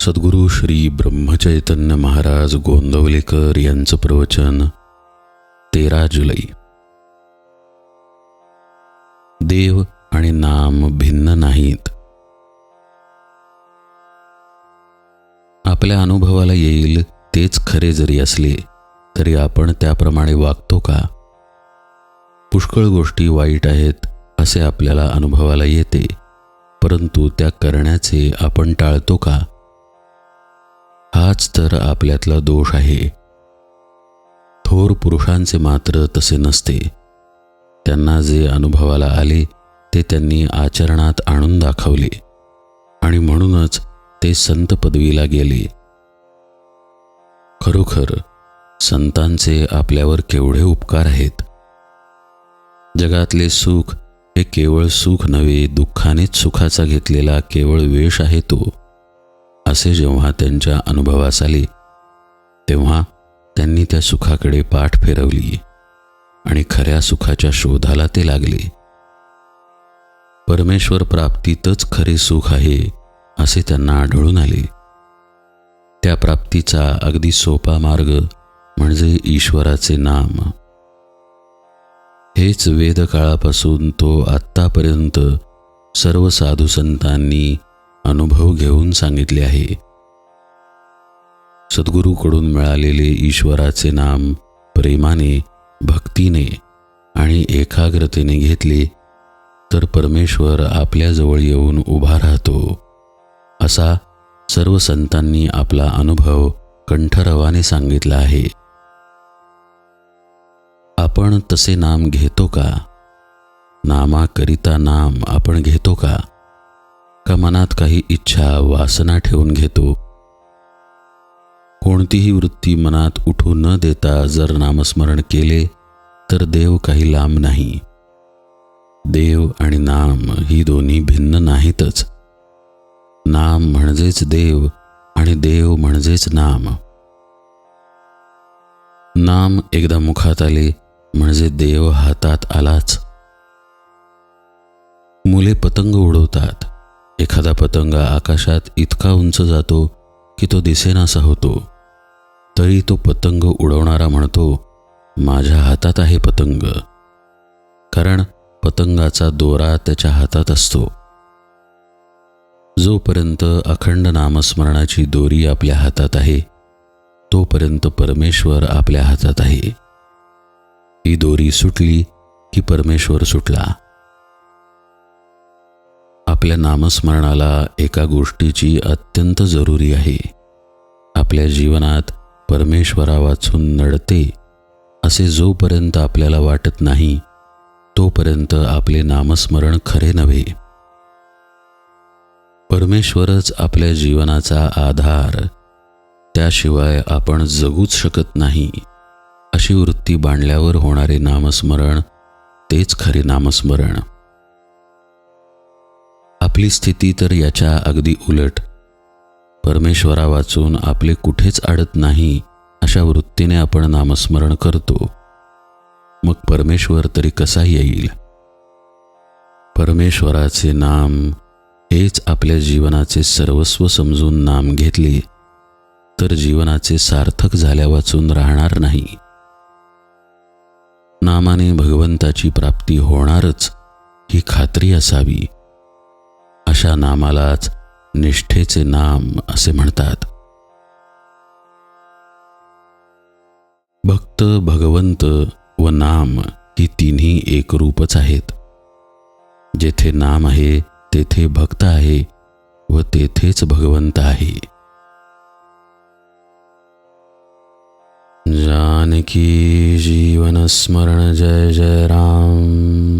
सद्गुरू श्री ब्रह्मचैतन्य महाराज गोंदवलेकर यांचं प्रवचन तेरा जुलै. देव आणि नाम भिन्न नाहीत. आपल्या अनुभवाला येईल तेच खरे जरी असले तरी आपण त्याप्रमाणे वागतो का? पुष्कळ गोष्टी वाईट आहेत असे आपल्याला अनुभवाला येते परंतु त्या करण्याचे आपण टाळतो का? हाच तर आपल्यातला दोष आहे. थोर पुरुषांचे मात्र तसे नसते. त्यांना जे अनुभवाला आले ते त्यांनी आचरणात आणून दाखवले. आणि म्हणूनच ते संत पदवीला गेले. खरोखर संतांचे आपल्यावर केवढे उपकार आहेत? जगातले सुख हे केवळ सुख नव्हे दुःखानेच सुखाचा घेतलेला केवळ वेश आहे तो. असे जेव्हा त्यांच्या अनुभवास आले तेव्हा त्यांनी त्या सुखाकडे पाठ फिरवली आणि खऱ्या सुखाच्या शोधाला ते लागले. परमेश्वर प्राप्तीतच खरे सुख आहे असे त्यांना आढळून आले. त्या प्राप्तीचा अगदी सोपा मार्ग म्हणजे ईश्वराचे नाम. हेच वेदकाळापासून तो आत्तापर्यंत सर्व साधू संतांनी अनुभव घेऊन सांगितले आहे. सद्गुरूकडून मिळालेले ईश्वराचे नाम प्रेमाने भक्तीने आणि एकाग्रतेने घेतले तर परमेश्वर आपल्याजवळ येऊन उभा राहतो. असा सर्व संतांनी आपला अनुभव कंठरवाने सांगितला आहे. आपण तसे नाम घेतो का? नामाकरिता नाम आपण घेतो का? का मनात काही इच्छा वासना ठेवून घेतो. कोणतीही वृत्ती मनात उठू न देता जर नामस्मरण केले तर देव काही लांब नाही. देव आणि नाम ही दोन्ही भिन्न नाहीतच. नाम म्हणजेच देव आणि देव म्हणजेच नाम. नाम एकदा मुखात आले म्हणजे देव हातात आलाच. मुले पतंग उडवतात. एखादा पतंग आकाशात इतका उंच जातो की तो दिसेनासा होतो. तरी तो पतंग उडवणारा म्हणतो माझ्या हातात आहे पतंग. कारण पतंगाचा दोरा त्याच्या हातात असतो. जोपर्यंत अखंड नामस्मरणाची दोरी आपल्या हातात आहे तोपर्यंत परमेश्वर आपल्या हातात आहे. ती दोरी सुटली की परमेश्वर सुटला. आपल्या नामस्मरणाला एका गोष्टीची अत्यंत जरुरी आहे. आपल्या जीवनात परमेश्वरा वाचून नडते असे जोपर्यंत आपल्याला वाटत नाही तोपर्यंत आपले नामस्मरण खरे नव्हे. परमेश्वरच आपल्या जीवनाचा आधार त्याशिवाय आपण जगूच शकत नाही अशी वृत्ती बांधल्यावर होणारे नामस्मरण तेच खरे नामस्मरण. आपली स्थिती तर याच्या अगदी उलट. परमेश्वरा वाचून आपले कुठेच अडत नाही अशा वृत्तीने आपण नामस्मरण करतो. मग परमेश्वर तरी कसा येईल? परमेश्वराचे नाम हेच आपल्या जीवनाचे सर्वस्व समजून नाम घेतले तर जीवनाचे सार्थक झाल्या वाचून राहणार नाही. नामाने भगवंताची प्राप्ती होणारच ही खात्री असावी. अशा नामालाच निष्ठेचे नाम असे म्हणतात. भक्त भगवंत व नाम ही तिन्ही एकरूपच आहेत. जेथे नाम आहे तेथे भक्त आहे व तेथेच भगवंत आहे. जानकी जीवन स्मरण जय जय राम.